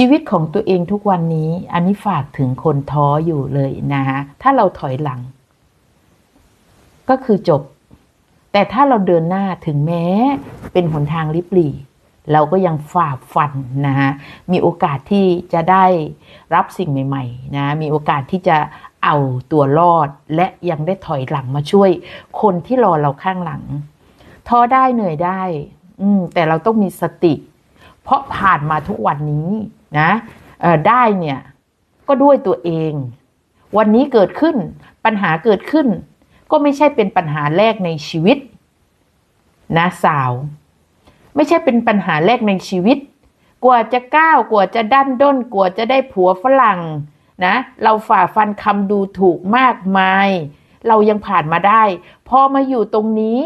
ชีวิตของตัวเองทุกวันนี้ อันนี้ฝากถึงคนท้ออยู่เลยนะฮะถ้าเราถอยหลัง ก็คือจบ แต่ถ้าเราเดินหน้าถึงแม้ เป็นหนทางลิบหลีเราก็ยังฝ่าฟันนะฮะมีโอกาสที่จะได้รับสิ่งใหม่ๆนะมีโอกาสที่จะเอาตัวรอดและยังได้ถอยหลังมาช่วย คนที่รอเราข้างหลังท้อได้เหนื่อยได้ อืแต่เราต้องมีสติ เพราะผ่านมาทุกวันนี้ นะได้เนี่ยก็ด้วยตัวเอง วันนี้เกิดขึ้นปัญหาเกิดขึ้น ก็ไม่ใช่เป็นปัญหาแรกในชีวิตนะสาว ไม่ใช่เป็นปัญหาแรกในชีวิต กว่าจะก้าวกว่าจะดันด้นกว่าจะได้ผัวฝรั่งนะเราฝ่าฟันคำดูถูกมากมาย เรายังผ่านมาได้ พอมาอยู่ตรงนี้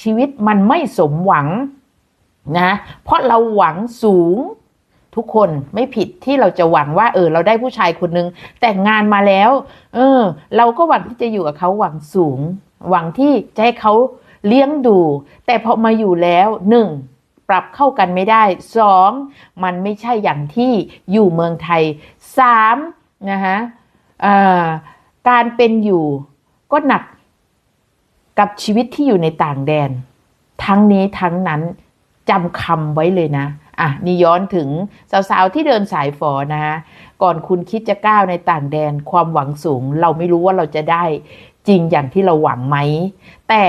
ชีวิตมันไม่สมหวังนะเพราะเราหวังสูง ทุกคนไม่ผิดที่เราจะหวังว่าเออเราได้ผู้ชายคนนึงแต่งงานมาแล้ว เออ เราก็หวังที่จะอยู่กับเขาหวังสูง หวังที่จะให้เขาเลี้ยงดู แต่พอมาอยู่แล้วหนึ่งปรับเข้ากันไม่ได้สองมันไม่ใช่อย่างที่อยู่เมืองไทยสามนะคะการเป็นอยู่ก็หนักกับชีวิตที่อยู่ในต่างแดน ทั้งนี้ทั้งนั้นจำคำไว้เลยนะ อะนี่ย้อนถึงสาวๆที่เดินสายฝอนะฮะก่อนคุณคิดจะก้าวในต่างแดนความหวังสูง เราไม่รู้ว่าเราจะได้จริงอย่างที่เราหวังไหม แต่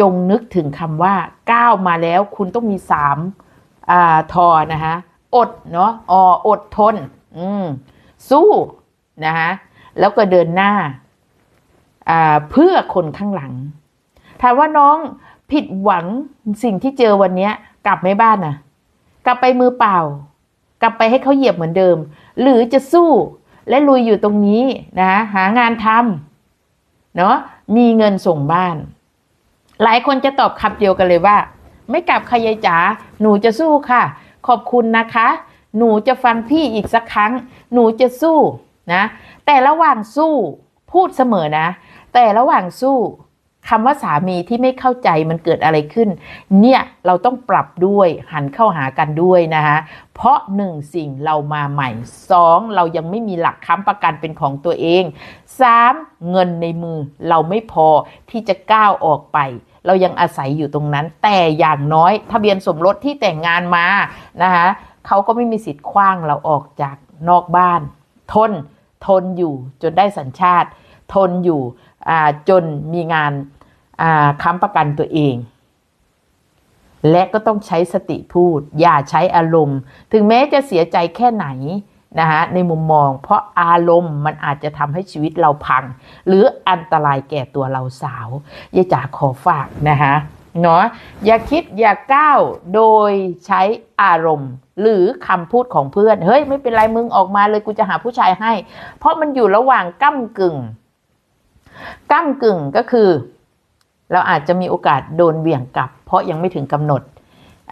จงนึกถึงคำว่าก้าวมาแล้วคุณต้องมีสามอ่าทอนะคะอดเนาะออดทน อืมสู้นะคะแล้วก็เดินหน้าอ่าเพื่อคนข้างหลัง ถามว่าน้องผิดหวังสิ่งที่เจอวันนี้กลับไม่บ้านน่ะ กลับไปมือเปล่า กลับไปให้เขาเหยียบเหมือนเดิม หรือจะสู้และลุยอยู่ตรงนี้นะหางานทำเนาะมีเงินส่งบ้าน หลายคนจะตอบคำเดียวกันเลยว่า ไม่กลับค่ะยายจ๋าหนูจะสู้ค่ะ ขอบคุณนะคะ หนูจะฟังพี่อีกสักครั้ง หนูจะสู้นะ แต่ระหว่างสู้พูดเสมอนะ แต่ระหว่างสู้ คำว่าสามีที่ไม่เข้าใจมันเกิดอะไรขึ้น เนี่ยเราต้องปรับด้วยหันเข้าหากันด้วยนะคะเพราะหนึ่งสิ่งเรามาใหม่สองเรายังไม่มีหลักค้ำประกันเป็นของตัวเองสามเงินในมือเราไม่พอที่จะก้าวออกไป เรายังอาศัยอยู่ตรงนั้น แต่อย่างน้อยทะเบียนสมรสที่แต่งงานมานะคะเขาก็ไม่มีสิทธิ์คว้างเราออกจากนอกบ้าน ทนทนอยู่จนได้สัญชาติ ทนอยู่จนมีงาน ค้ำประกันตัวเอง และก็ต้องใช้สติพูด อย่าใช้อารมณ์ ถึงแม้จะเสียใจแค่ไหนนะคะในมุมมองเพราะอารมณ์มันอาจจะทำให้ชีวิตเราพัง หรืออันตรายแก่ตัวเราสาวยายจ๋าขอฝากนะคะเนาะอย่าคิดอย่าก้าวโดยใช้อารมณ์ หรือคำพูดของเพื่อน เฮ้ย ไม่เป็นไรมึงออกมาเลยกูจะหาผู้ชายให้ เพราะมันอยู่ระหว่างก้ากึ่งก้ากึ่งก็คือ เราอาจจะมีโอกาสโดนเบี่ยงกลับ เพราะยังไม่ถึงกำหนด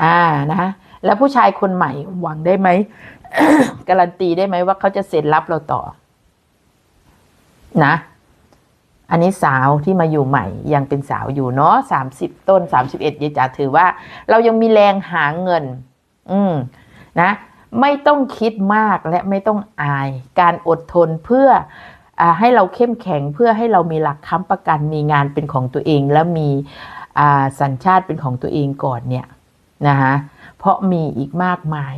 อ่านะคะแล้วผู้ชายคนใหม่หวังได้ไหมการันตีได้ไหมว่าเขาจะเซ็นรับเราต่อ นะ อันนี้สาวที่มาอยู่ใหม่ ยังเป็นสาวอยู่เนาะสามสิบต้นสามสิบเอ็ดยายจ๋าถือว่า เรายังมีแรงหาเงิน อืมนะ ไม่ต้องคิดมากและไม่ต้องอาย การอดทนเพื่อ ให้เราเข้มแข็งเพื่อให้เรามีหลักค้ำประกันมีงานเป็นของตัวเอง และมีสัญชาติเป็นของตัวเองก่อนเนี่ยนะคะเพราะมีอีกมากมาย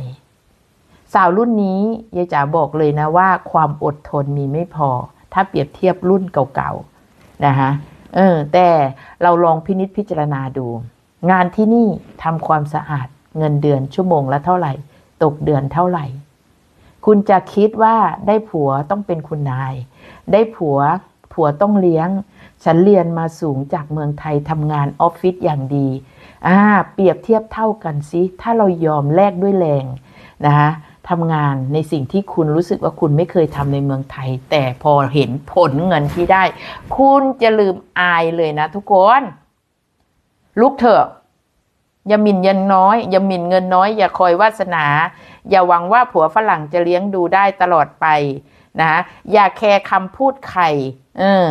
สาวรุ่นนี้ยายจ๋าบอกเลยนะว่า ความอดทนมีไม่พอ ถ้าเปรียบเทียบรุ่นเก่าๆนะคะเออแต่เราลองพินิษพิจารณาดู งานที่นี่ทำความสะอาดเงินเดือนชั่วโมงละเท่าไหร่ ตกเดือนเท่าไหร่ คุณจะคิดว่าได้ผัวต้องเป็นคุณนาย ได้ผัวผัวต้องเลี้ยง ฉันเรียนมาสูงจากเมืองไทยทำงานออฟฟิศอย่างดีอ่าเปรียบเทียบเท่ากันสิถ้าเรายอมแลกด้วยแรงนะคะทำงานในสิ่งที่คุณรู้สึกว่าคุณไม่เคยทำในเมืองไทย แต่พอเห็นผลเงินที่ได้ คุณจะลืมอายเลยนะทุกคน ลุกเถอะ อย่าหมิ่นเงินน้อย อย่าหมิ่นเงินน้อย อย่าคอยวาสนา อย่าหวังว่าผัวฝรั่งจะเลี้ยงดูได้ตลอดไปนะอย่าแคร์คำพูดใครเออ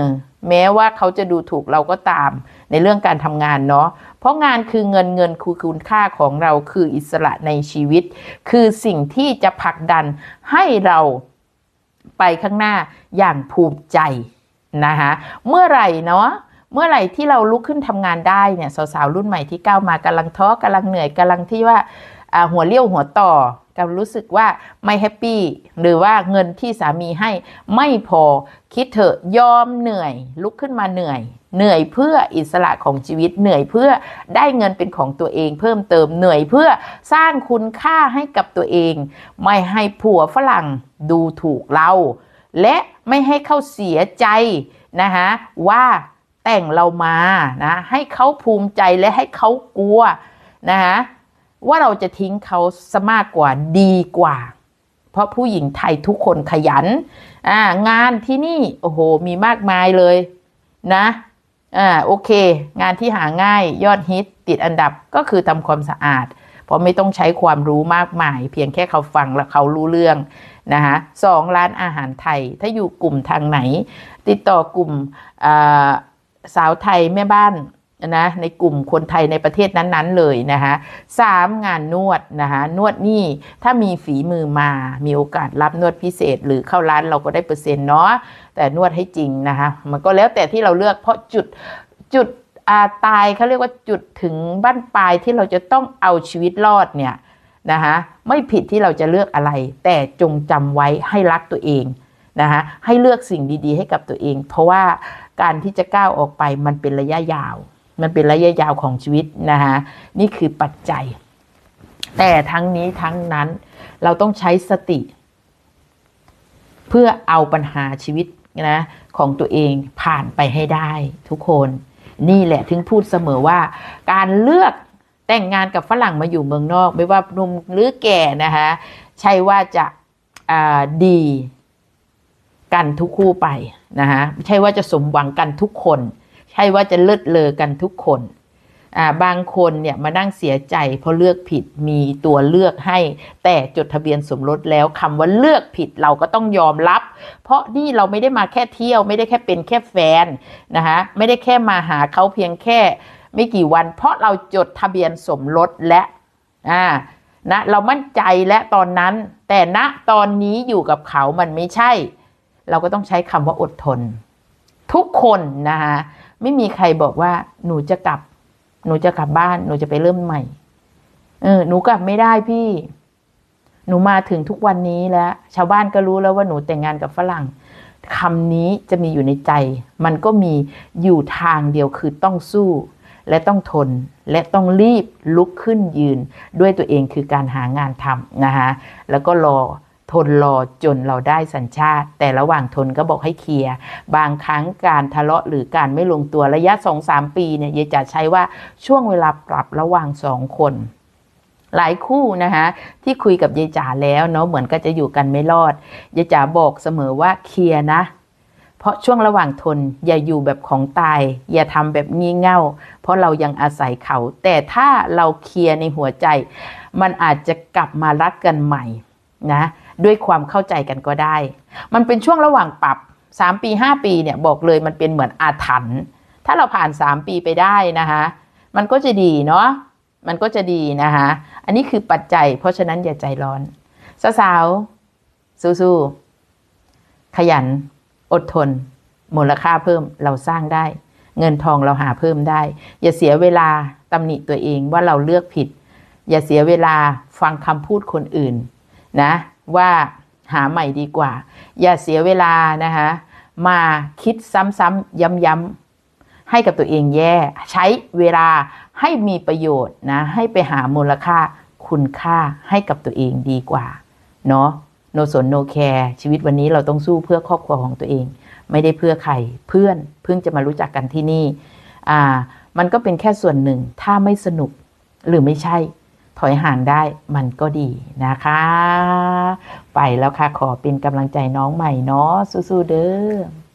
แม้ว่าเขาจะดูถูกเราก็ตามในเรื่องการทำงานเนาะ เพราะราะงานคือเงินเงินคือคุณค่าของเราคืออิสระในชีวิต คือสิ่งที่จะผลักดันให้เราไปข้างหน้าอย่างภูมิใจนะคะเมื่อไหร่เนาะ เมื่อไหร่ที่เราลุกขึ้นทำงานได้เนี่ยสาวๆรุ่นใหม่ที่ก้าวมากำลังท้อกำลังเหนื่อยกำลังที่ว่าหัวเลี้ยวหัวต่อกำลังรู้สึกว่าไม่แฮปปี้หรือว่าเงินที่สามีให้ไม่พอคิดเถอะยอมเหนื่อย ลุกขึ้นมาเหนื่อย เหนื่อยเพื่ออิสระของชีวิตเหนื่อยเพื่อได้เงินเป็นของตัวเองเพิ่มเติมเหนื่อยเพื่อสร้างคุณค่าให้กับตัวเอง ไม่ให้ผัวฝรั่งดูถูกเรา และไม่ให้เขาเสียใจนะคะว่า แต่งเรามานะให้เขาภูมิใจและให้เขากลัวนะคะว่าเราจะทิ้งเขาซะมากกว่าดีกว่า เพราะผู้หญิงไทยทุกคนขยันอ่างานที่นี่โอ้โหมีมากมายเลยนะอ่าโอเค งานที่หาง่ายยอดฮิตติดอันดับก็คือทำความสะอาด เพราะไม่ต้องใช้ความรู้มากมาย เพียงแค่เขาฟังแล้วเขารู้เรื่องนะคะสองร้านอาหารไทย ถ้าอยู่กลุ่มทางไหน ติดต่อกลุ่มอ่า สาวไทยแม่บ้านนะในกลุ่มคนไทยในประเทศนั้นๆเลยนะคะสามงานนวดนะคะนวดนี่ถ้ามีฝีมือมามีโอกาสรับนวดพิเศษ หรือเข้าร้านเราก็ได้เปอร์เซ็นต์เนาะแต่นวดให้จริงนะคะมันก็แล้วแต่ที่เราเลือกเพราะจุดจุดอาตายเขาเรียกว่าจุดถึงบ้านปลายที่เราจะต้องเอาชีวิตรอดเนี่ยนะคะไม่ผิดที่เราจะเลือกอะไร แต่จงจำไว้ให้รักตัวเองนะคะให้เลือกสิ่งดีๆ ให้กับตัวเอง เพราะว่า การที่จะก้าวออกไปมันเป็นระยะยาว มันเป็นระยะยาวของชีวิตนะคะนี่คือปัจจัย แต่ทั้งนี้ทั้งนั้นเราต้องใช้สติ เพื่อเอาปัญหาชีวิตนะของตัวเองผ่านไปให้ได้ทุกคน นี่แหละถึงพูดเสมอว่า การเลือกแต่งงานกับฝรั่งมาอยู่เมืองนอก ไม่ว่าหนุ่มหรือแก่นะคะใช่ว่าจะาดี กันทุกคู่ไปนะคะไม่ใช่ว่าจะสมหวังกันทุกคน ใช่ว่าจะเลิศเลอกันทุกคนอ่าบางคนเนี่ยมานั่งเสียใจเพราะเลือกผิดมีตัวเลือกให้ แต่จดทะเบียนสมรสแล้วคำว่าเลือกผิดเราก็ต้องยอมรับ เพราะนี่เราไม่ได้มาแค่เที่ยว ไม่ได้แค่เป็นแค่แฟนนะคะไม่ได้แค่มาหาเขาเพียงแค่ไม่กี่วัน เพราะเราจดทะเบียนสมรสและอ่านะเรามั่นใจและตอนนั้น แต่ณตอนนี้อยู่กับเขามันไม่ใช่ เราก็ต้องใช้คำว่าอดทน ทุกคนนะคะไม่มีใครบอกว่าหนูจะกลับ หนูจะกลับบ้าน หนูจะไปเริ่มใหม่เออหนูกลับไม่ได้พี่ หนูมาถึงทุกวันนี้แล้ว ชาวบ้านก็รู้แล้วว่าหนูแต่งงานกับฝรั่งคำนี้จะมีอยู่ในใจ มันก็มีอยู่ทางเดียวคือต้องสู้ และต้องทน และต้องรีบลุกขึ้นยืน ด้วยตัวเองคือการหางานทำนะคะแล้วก็รอ ทนรอจนเราได้สัญชาติ แต่ระหว่างทนก็บอกให้เคลียร์บางครั้งการทะเลาะหรือการไม่ลงตัวระยะสองสามปีเนี่ยยายจะใช้ว่าช่วงเวลาปรับระหว่างสองคนหลายคู่นะคะที่คุยกับยายจ๋าแล้วเนาะเหมือนก็จะอยู่กันไม่รอดยายจ๋าบอกเสมอว่าเคลียร์นะ เพราะช่วงระหว่างทนอย่าอยู่แบบของตาย อย่าทำแบบงี่เง่า เพราะเรายังอาศัยเขา แต่ถ้าเราเคลียร์ในหัวใจ มันอาจจะกลับมารักกันใหม่นะ ด้วยความเข้าใจกันก็ได้ มันเป็นช่วงระหว่างปรับ 3 ปี 5 ปีเนี่ยบอกเลยมันเป็นเหมือนอาถรรพ์ถ้าเราผ่าน 3 ปีไปได้นะคะมันก็จะดีเนาะมันก็จะดีนะคะอันนี้คือปัจจัย เพราะฉะนั้นอย่าใจร้อนสาวๆสู้ๆขยัน อดทน มูลค่าเพิ่มเราสร้างได้ เงินทองเราหาเพิ่มได้ อย่าเสียเวลาตำหนิตัวเองว่าเราเลือกผิด อย่าเสียเวลาฟังคำพูดคนอื่นนะ ว่าหาใหม่ดีกว่า อย่าเสียเวลานะคะมาคิดซ้ำๆย้ำๆให้กับตัวเองแย่ ใช้เวลาให้มีประโยชน์นะให้ไปหามูลค่าคุณค่าให้กับตัวเองดีกว่าเนาะโนสนโนแคร์ชีวิตวันนี้เราต้องสู้เพื่อครอบครัวของตัวเอง ไม่ได้เพื่อใครเพื่อนเพิ่งจะมารู้จักกันที่นี่อ่ามันก็เป็นแค่ส่วนหนึ่งถ้าไม่สนุกหรือไม่ใช่ ถอยห่างได้มันก็ดีนะคะ ไปแล้วค่ะขอเป็นกำลังใจน้องใหม่เนาะสู้ๆเด้อ